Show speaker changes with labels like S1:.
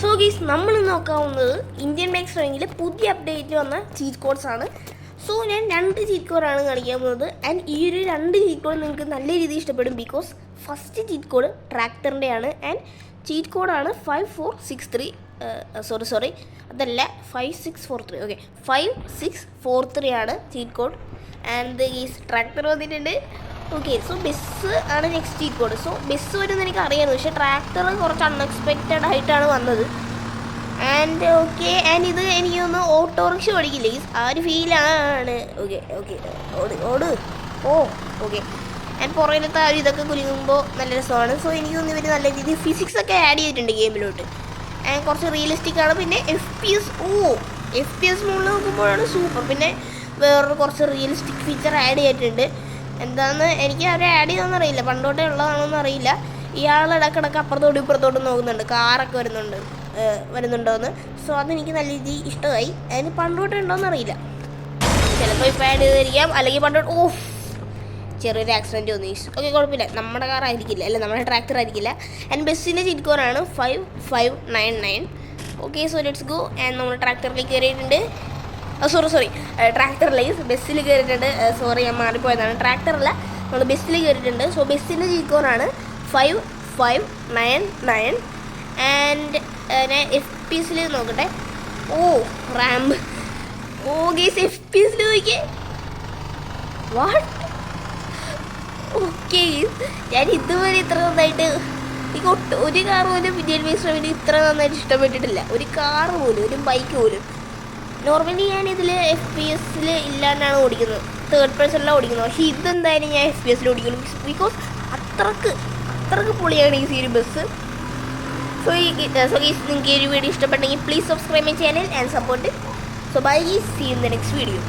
S1: So ഗീസ് നമ്മൾ നോക്കാവുന്നത് Indian banks റേഞ്ചിലെ പുതിയ അപ്ഡേറ്റ് വന്ന ചീറ്റ് കോഡ്സ് ആണ്. സോ ഞാൻ രണ്ട് ചീറ്റ് കോഡാണ് കാണിക്കാൻ പോകുന്നത്. ആൻഡ് ഈ ഒരു രണ്ട് ചീറ്റ് കോഡ് നിങ്ങൾക്ക് നല്ല രീതിയിൽ ഇഷ്ടപ്പെടും ബിക്കോസ് ഫസ്റ്റ് ചീറ്റ് കോഡ് ട്രാക്ടറിന്റെ ആണ്. ആൻഡ് ചീറ്റ് കോഡാണ് five four six three sorry sorry അതല്ല five six four three okay five six four three ആണ് ചീറ്റ് കോഡ് ആൻഡ് ഈ ട്രാക്ടർ വന്നിട്ടുണ്ട്. ഓക്കെ സോ ബസ് ആണ് next cheat code so bus വരുമെന്ന് എനിക്ക് അറിയാമായിരുന്നു പക്ഷേ ട്രാക്ടർ കുറച്ച് അൺഎക്സ്പെക്റ്റഡ് ആയിട്ടാണ് വന്നത്. ആൻഡ് ഓക്കെ ആൻഡ് ഇത് എനിക്കൊന്ന് ഓട്ടോറിക്ഷ പഠിക്കില്ലേ ആ ഒരു ഫീലാണ് ഓക്കെ ഓക്കെ ഓട് ഓട്. ഓ ഓക്കെ ആൻഡ് പുറകിലത്തെ ആ ഒരു ഇതൊക്കെ കുലുങ്ങുമ്പോൾ നല്ല രസമാണ്. സോ എനിക്കൊന്ന് ഇവർ നല്ല രീതിയിൽ ഫിസിക്സ് ഒക്കെ ആഡ് ചെയ്തിട്ടുണ്ട് ഗെയിമിലോട്ട് ആൻഡ് കുറച്ച് റിയലിസ്റ്റിക് ആണ്. പിന്നെ F P S oh F P S മുകളിൽ നോക്കുമ്പോഴാണ് സൂപ്പർ പിന്നെ വേറൊരു കുറച്ച് റിയലിസ്റ്റിക് ഫീച്ചർ ആഡ് ചെയ്തിട്ടുണ്ട്. എന്താണെന്ന് എനിക്ക് അവരെ ആഡ് ചെയ്തെന്ന് അറിയില്ല. പണ്ടോട്ടേ ഉള്ളതാണോന്ന് അറിയില്ല. ഇയാൾ ഇടക്കിടക്ക് അപ്പുറത്തോട്ടും ഇപ്പുറത്തോട്ടും നോക്കുന്നുണ്ട്. കാറൊക്കെ വരുന്നുണ്ട്. വരുന്നുണ്ടോയെന്ന് സോ അതെനിക്ക് നല്ല രീതിയിൽ ഇഷ്ടമായി. അതിന് പണ്ടോട്ടേ ഉണ്ടോയെന്ന് അറിയില്ല. ചിലപ്പോൾ ഇപ്പോൾ ആഡ് ചെയ്തിരിക്കാം. അല്ലെങ്കിൽ പണ്ടോട്ട് ഓഫ് ചെറിയൊരു ആക്സിഡന്റ് വന്നു. ഓക്കെ കുഴപ്പമില്ല. നമ്മുടെ കാർ ആയിരിക്കില്ല. അല്ല നമ്മുടെ ട്രാക്ടർ ആയിരിക്കില്ല. ആൻഡ് ബസ്സിന്റെ ചിരിക്കോറാണ് five five nine nine okay so let's go and നമ്മൾ ട്രാക്ടറിലേക്ക് കയറിയിട്ടുണ്ട്. സോറി സോറി ട്രാക്ടറിലേക്ക് ബസ്സിൽ കയറിയിട്ടുണ്ട് സോറി ഞാൻ മാറിപ്പോയതാണ്. ട്രാക്ടറല്ല നമ്മൾ ബസ്സിൽ കയറിയിട്ടുണ്ട് സോ ബസ്സിന്റെ ജീക്കോണാണ് five five nine nine and ഞാൻ എഫ് പി എസിൽ നോക്കട്ടെ. ഓ റാം ഓ ഗേസ് എഫ് പി എസിൽ നോക്കിയേ. വാട്ട് ഓക്കെ ഞാൻ ഇതുവരെ ഇത്ര നന്നായിട്ട് എനിക്ക് ഒട്ട് ഒരു കാർ പോലും റവന് ഇത്ര നന്നായിട്ട് ഇഷ്ടപ്പെട്ടിട്ടില്ല. ഒരു കാർ പോലും ഒരു ബൈക്ക് പോലും. നോർമലി ഞാൻ ഇതിൽ എഫ് പി എസിൽ ഇല്ലാണ്ടാണ് ഓടിക്കുന്നത്. തേർഡ് പേഴ്സണിലാണ് ഓടിക്കുന്നത്. പക്ഷേ ഇതെന്തായാലും ഞാൻ എഫ് പി എസിൽ ഓടിക്കുന്നു. ബിക്കോസ് അത്രയ്ക്ക് അത്രയ്ക്ക് പൊളിയാണ് ഈ സീരി ബസ് സോ ഈ സോ ഈ നിങ്ങൾക്ക് ഈ വീഡിയോ ഇഷ്ടപ്പെട്ടെങ്കിൽ please subscribe my channel and support so bye see in the next video